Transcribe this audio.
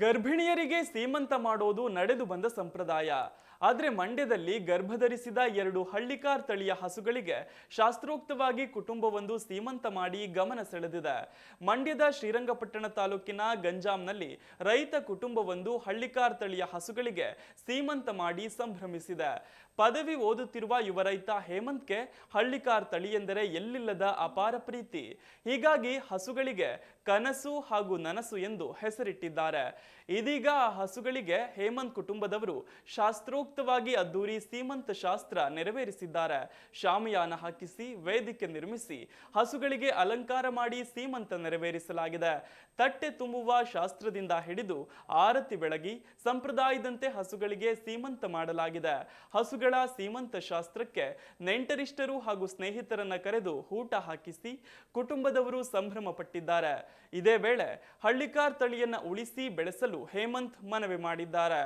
ಗರ್ಭಿಣಿಯರಿಗೆ ಸೀಮಂತ ಮಾಡೋದು ನಡೆದು ಬಂದ ಸಂಪ್ರದಾಯ. ಆದರೆ ಮಂಡ್ಯದಲ್ಲಿ ಗರ್ಭಧರಿಸಿದ ಎರಡು ಹಳ್ಳಿಕಾರ್ ತಳಿಯ ಹಸುಗಳಿಗೆ ಶಾಸ್ತ್ರೋಕ್ತವಾಗಿ ಕುಟುಂಬವೊಂದು ಸೀಮಂತ ಮಾಡಿ ಗಮನ ಸೆಳೆದಿದೆ. ಮಂಡ್ಯದ ಶ್ರೀರಂಗಪಟ್ಟಣ ತಾಲೂಕಿನ ಗಂಜಾಂನಲ್ಲಿ ರೈತ ಕುಟುಂಬವೊಂದು ಹಳ್ಳಿಕಾರ್ ತಳಿಯ ಹಸುಗಳಿಗೆ ಸೀಮಂತ ಮಾಡಿ ಸಂಭ್ರಮಿಸಿದೆ. ಪದವಿ ಓದುತ್ತಿರುವ ಯುವ ರೈತ ಹೇಮಂತ್ಗೆ ಹಳ್ಳಿಕಾರ್ ತಳಿಯೆಂದರೆ ಎಲ್ಲಿಲ್ಲದ ಅಪಾರ ಪ್ರೀತಿ. ಹೀಗಾಗಿ ಹಸುಗಳಿಗೆ ಕನಸು ಹಾಗೂ ನನಸು ಎಂದು ಹೆಸರಿಟ್ಟಿದ್ದಾರೆ. ಇದೀಗ ಹಸುಗಳಿಗೆ ಹೇಮಂತ್ ಕುಟುಂಬದವರು ಶಾಸ್ತ್ರೋಕ್ತವಾಗಿ ಅದ್ದೂರಿ ಸೀಮಂತ ಶಾಸ್ತ್ರ ನೆರವೇರಿಸಿದ್ದಾರೆ. ಶಾಮಿಯಾನ ಹಾಕಿಸಿ ವೇದಿಕೆ ನಿರ್ಮಿಸಿ ಹಸುಗಳಿಗೆ ಅಲಂಕಾರ ಮಾಡಿ ಸೀಮಂತ ನೆರವೇರಿಸಲಾಗಿದೆ. ತಟ್ಟೆ ತುಂಬುವ ಶಾಸ್ತ್ರದಿಂದ ಹಿಡಿದು ಆರತಿ ಬೆಳಗಿ ಸಂಪ್ರದಾಯದಂತೆ ಹಸುಗಳಿಗೆ ಸೀಮಂತ ಮಾಡಲಾಗಿದೆ. ಹಸುಗಳ ಸೀಮಂತ ಶಾಸ್ತ್ರಕ್ಕೆ ನೆಂಟರಿಷ್ಟರು ಹಾಗೂ ಸ್ನೇಹಿತರನ್ನ ಕರೆದು ಊಟ ಹಾಕಿಸಿ ಕುಟುಂಬದವರು ಸಂಭ್ರಮ ಪಟ್ಟಿದ್ದಾರೆ ಇದೇ ವೇಳೆ ಹಳ್ಳಿಕಾರ್ ತಳಿಯನ್ನ ಉಳಿಸಿ ಬೆಳೆಸಲು ಹೇಮಂತ್ ಮನವಿ ಮಾಡಿದ್ದಾರೆ.